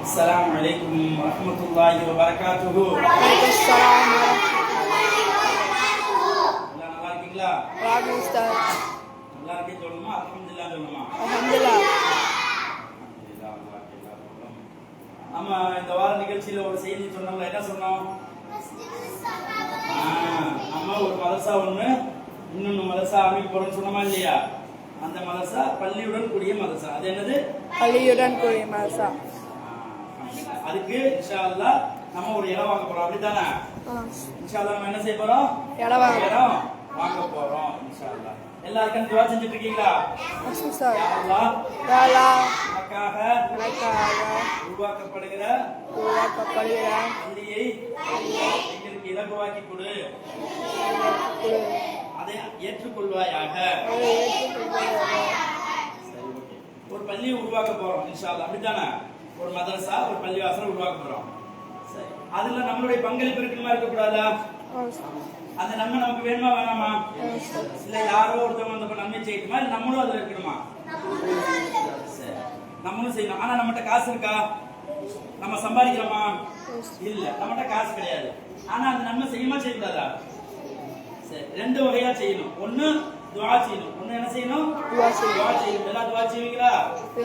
السلام عليكم ورحمة الله وبركاته வலைக்கம் சலாம் எல்லாம் நல்லா இருக்கீங்களா ராகு உஸ்தாத் நல்லா இருக்கேன்னு சொல்லணுமா அல்ஹம்துலில்லாஹ் சொல்லணுமா அல்ஹம்துலில்லாஹ் அல்ஹம்துலில்லாஹ், அல்லாஹ் எல்லா புகழும். நம்ம இந்த வார நிகழ்ச்சியில ஒரு செய்தி சொன்னோம்ல என்ன சொன்னோம் ஆ, நம்ம ஒரு மதரசா ஒண்ணு இன்னொன்னு மதரசா அமைக்க போறோம்னு சொன்னோமா இல்லையா அந்த மதரசா பள்ளியுடன் கூடிய மதரசா அது என்னது பள்ளியுடன் கூடிய மதரசா அதுக்கு இன்ஷா அல்லாஹ் நம்ம ஒரு இடம் வாங்க போறோம். அப்படித்தானே? ஆ. இன்ஷா அல்லாஹ் நம்ம என்ன செய்ய போறோம்? இடம் வாங்க. போறோம் இன்ஷா அல்லாஹ் எல்லாருக்கும் துவா செஞ்சுட்டு இருக்கீங்களா எனக்காக உருவாக்கப்படுகிற உருவாக்கப்படுகிற பள்ளியை எங்களுக்கு இலகுவாக்கி கொடு. அதை ஏற்றுக்கொள்வாயாக. ஒரு பள்ளியை உருவாக்க போறோம் இன்ஷா அல்லாஹ் அப்படித்தானே? ஒரு மதரசா ஒரு பள்ளிவாசல் உருவாக்க போறோம். சரி. அதுல நம்மளுடைய பங்களிப்பு இருக்கணுமா இருக்கக்கூடாதா. அந்த நன்மை நமக்கு வேணுமா வேணாமா. இல்ல யாரோ ஒருத்தவங்க வந்து நன்மை செய்யணுமா இல்ல நம்மளும் அதுல இருக்கணுமா. நம்மளும் செய்யணும். ஆனா நம்மகிட்ட காசு இருக்கா? நம்ம சம்பாதிக்கிறோமா? இல்ல. நம்மகிட்ட காசு கிடையாது. ஆனா அந்த நன்மை செய்யுமா செய்யக்கூடாதா? சரி. ரெண்டு வகையா செய்யணும். ஒண்ணு துவா செய்யணும். ஒண்ணு என்ன செய்யணும்? துவா செய்யணும். எல்லாம் துவா செய்வீங்களா?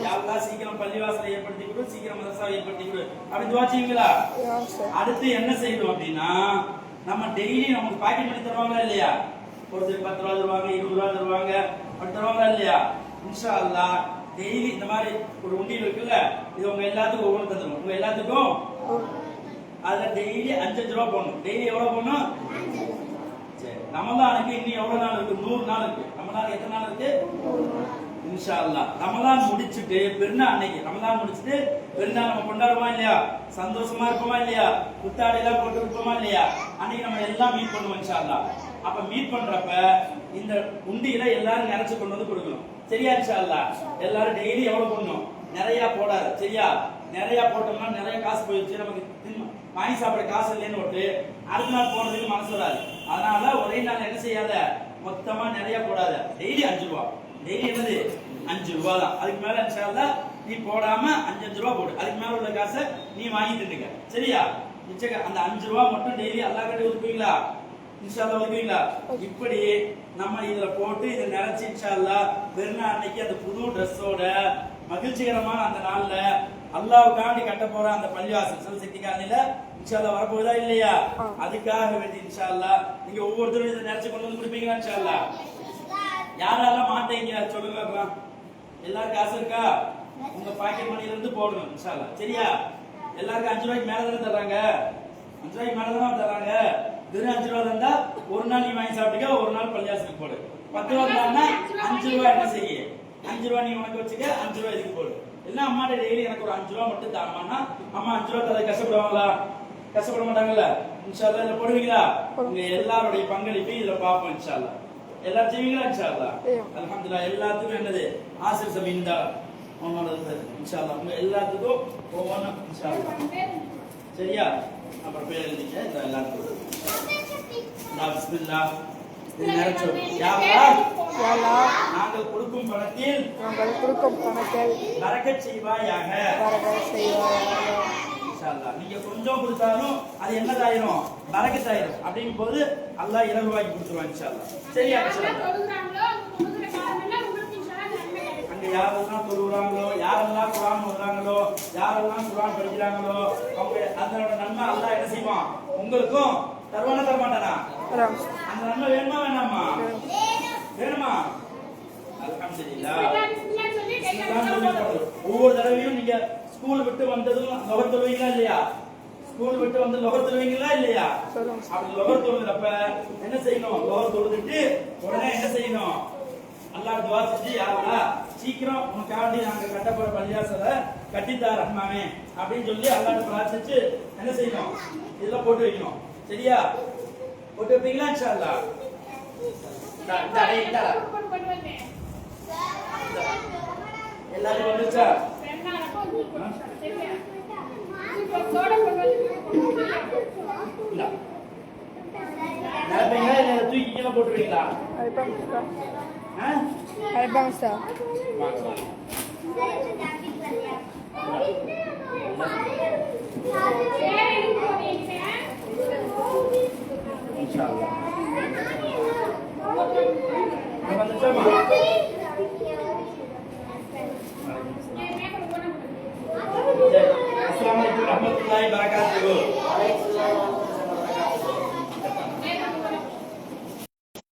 யாரெல்லாம் சீக்கிரம் பள்ளிவாசலை ஏற்படுத்தி கொடு சீக்கிரம் மதரசாவை ஏற்படுத்தி கொடு. அப்படி துவா செய்வீங்களா. அடுத்து என்ன செய்யணும் அப்படின்னா நம்ம டெய்லி நமக்கு பாக்கெட் பண்ணி தருவாங்களா இல்லையா? ஒருத்தர் பத்து ரூபா தருவாங்க இருபது ரூபா தருவாங்க. அப்படி தருவாங்களா இல்லையா? இன்ஷா அல்லாஹ் டெய்லி இந்த மாதிரி ஒரு உண்டியல் இருக்குல்ல இது உங்க எல்லாத்துக்கும் ஒவ்வொன்று தந்துடும் உங்க எல்லாத்துக்கும்? அதுல டெய்லி அஞ்சு அஞ்சு ரூபா போடணும். டெய்லி எவ்வளவு போடணும்? ரமலானுக்கு இன்னும் எவ்வளவு நாள் இருக்கு? நூறு நாள் இருக்கு. ரமலான் எத்தனை நாள் இருக்கு? இன்ஷா அல்லாஹ் ரமலான் முடிச்சிட்டு பெருநாள் அன்னைக்கு. ரமலான் முடிச்சிட்டு பெருநாள் நம்ம கொண்டாடுவோமா இல்லையா? சந்தோஷமா இருப்போமா இல்லையா? புத்தாடை எல்லாம் போட்டு இருப்போமா இல்லையா? அன்னைக்கு நம்ம எல்லாம் மீட் பண்ணுவோம் இன்ஷா அப்ப மீட் பண்றப்ப இந்த உண்டியில எல்லாரும் நினைச்சு கொண்டு வந்து கொடுக்கணும். சரியா இன்ஷா எல்லாரும் டெய்லி எவ்வளவு போடணும்? நிறைய போடாது. சரியா? நிறைய போட்டோம்னா நிறைய காசு போயிடுச்சு. நமக்கு வாங்கி சாப்பிட காசு இல்லைன்னு விட்டு அடுத்த நாள் போறதுக்கு மனசு வராது. அதனால ஒரே நாள் என்ன செய்யாத? மொத்தமா நிறைய போடாத. டெய்லி அஞ்சு ரூபா. டெய்லி என்னது? அஞ்சு ரூபா தான் அதுக்கு மேல இன்ஷால்லா நீ போடாம அஞ்சு அஞ்சு ரூபா போடு. அதுக்கு மேல உள்ள காசை நீ வாங்கி தின்னுங்க சரியா? மிச்சக்க அந்த அஞ்சு ரூபா மட்டும் டெய்லி அல்லா கட்டி ஒதுக்குவீங்களா? இன்ஷால்லா ஒதுக்குவீங்களா? இப்படி நம்ம இதுல போட்டு இதை நினைச்சு இன்ஷால்லா பெருநாள் அன்னைக்கு அந்த புது ட்ரெஸ்ஸோட மகிழ்ச்சிகரமான அந்த நாள்ல அல்லாவுக்காண்டி கட்ட போற அந்த பள்ளிவாசல். சிவசக்தி காலனில இன்ஷால்லா வரப்போகுதா இல்லையா. அதுக்காக வேண்டி இன்ஷால்லா நீங்க ஒவ்வொருத்தரும் இதை நினைச்சு கொண்டு வந்து கொடுப்பீங்களா இன்ஷால்லா யாரெல்லாம் மாட்டீங்க? சொல்லுங்க பார்க்கலாம். எல்லாரும் காசு இருக்கா? உங்க பாக்கெட் மணில இருந்து போடணும் இன்ஷால்லா சரியா? எல்லாருக்கும் அஞ்சு ரூபாய்க்கு மேல தானே தர்றாங்க? அஞ்சு ரூபாய்க்கு மேல தானே தர்றாங்க? வெறும் அஞ்சு ரூபா இருந்தா ஒரு நாள் நீ வாங்கி சாப்பிட்டுக்க ஒரு நாள் பள்ளியாசுக்கு போடு. பத்து ரூபா இருந்தா அஞ்சு ரூபா என்ன செய்ய? அஞ்சு ரூபா நீ உனக்கு வச்சுக்க அஞ்சு ரூபா இதுக்கு போடு. எல்லாம் அம்மாட்ட டெய்லி எனக்கு ஒரு அஞ்சு ரூபா மட்டும் தாமான்னா அம்மா அஞ்சு ரூபா தர கஷ்டப்படுவாங்களா? கஷ்டப்பட மாட்டாங்கல்ல இன்ஷால்லா இதுல போடுவீங்களா? உங்க எல்லாருடைய பங்களிப்பு இதுல பார்ப்போம் இன்ஷால்லா எல்லாரும் செய்வீங்களா இன்ஷால்லா. அல்ஹம்துலில்லாஹ் எல்லாத்துக்கும் என்னது? ஆசிர் சமீந்தா உங்களோட இன்ஷால்லா உங்க எல்லாத்துக்கும் ஒவ்வொன்றும் இன்ஷால்லா சரியா? அப்புறம் பேர் எழுதிக்க இந்த எல்லாத்துக்கும். நான் பிஸ்மில்லா நாங்கள் கொடுக்கும் பணத்தில் நாங்கள் கொடுக்கும் பணத்தில் பறக்கச் செய்வாயாக. வரக செய்வாயாக. நீங்க கொஞ்சம் கொடுத்தாலும் அது என்னதாயிரும்? பறக்கத்தாயிரும் அப்படிங்கும் போது அல்லாஹ் இலகுவாக்கி கொடுத்துருவான் இன்ஷா அல்லாஹ். சரியா. அங்க யாரெல்லாம் தொழுகிறாங்களோ யாரெல்லாம் குரான் ஓதுறாங்களோ யாரெல்லாம் குரான் படிக்கிறாங்களோ அவங்க அதனோட நன்மை அல்லாஹ் என்ன செய்வான்? உங்களுக்கும் தருவானா தர மாட்டானா வரம் அந்த நன்மை வேணுமா? வேணாமா வேணுமா. ஒவ்வொரு தடவையும் நீங்க ஸ்கூல் விட்டு வந்ததும் லொகர் தொழுவீங்களா இல்லையா? ஸ்கூல் விட்டு வந்து லொகர் தொழுவீங்களா இல்லையா? அப்படி லொகர் தொழுகிறப்ப என்ன செய்யணும்? லொகர் தொழுதுட்டு உடனே என்ன செய்யணும்? அல்லாஹ் துவா செஞ்சு யாரா சீக்கிரம் உனக்காண்டி நாங்க கட்ட போற பள்ளியாசல கட்டித்தா ரஹ்மானே அப்படின்னு சொல்லி அல்லாஹ் பிரார்த்திச்சு என்ன செய்யணும்? இதெல்லாம் போட்டு வைக்கணும். சரியா? போட்டு வைப்பீங்களா இன்ஷா அல்லாஹ் இந்தா, இந்தா, டேய், இந்தா. எல்லாரும் வந்துச்சா தூக்கி போட்டுருவீங்களா அல்பம் ありがとうございます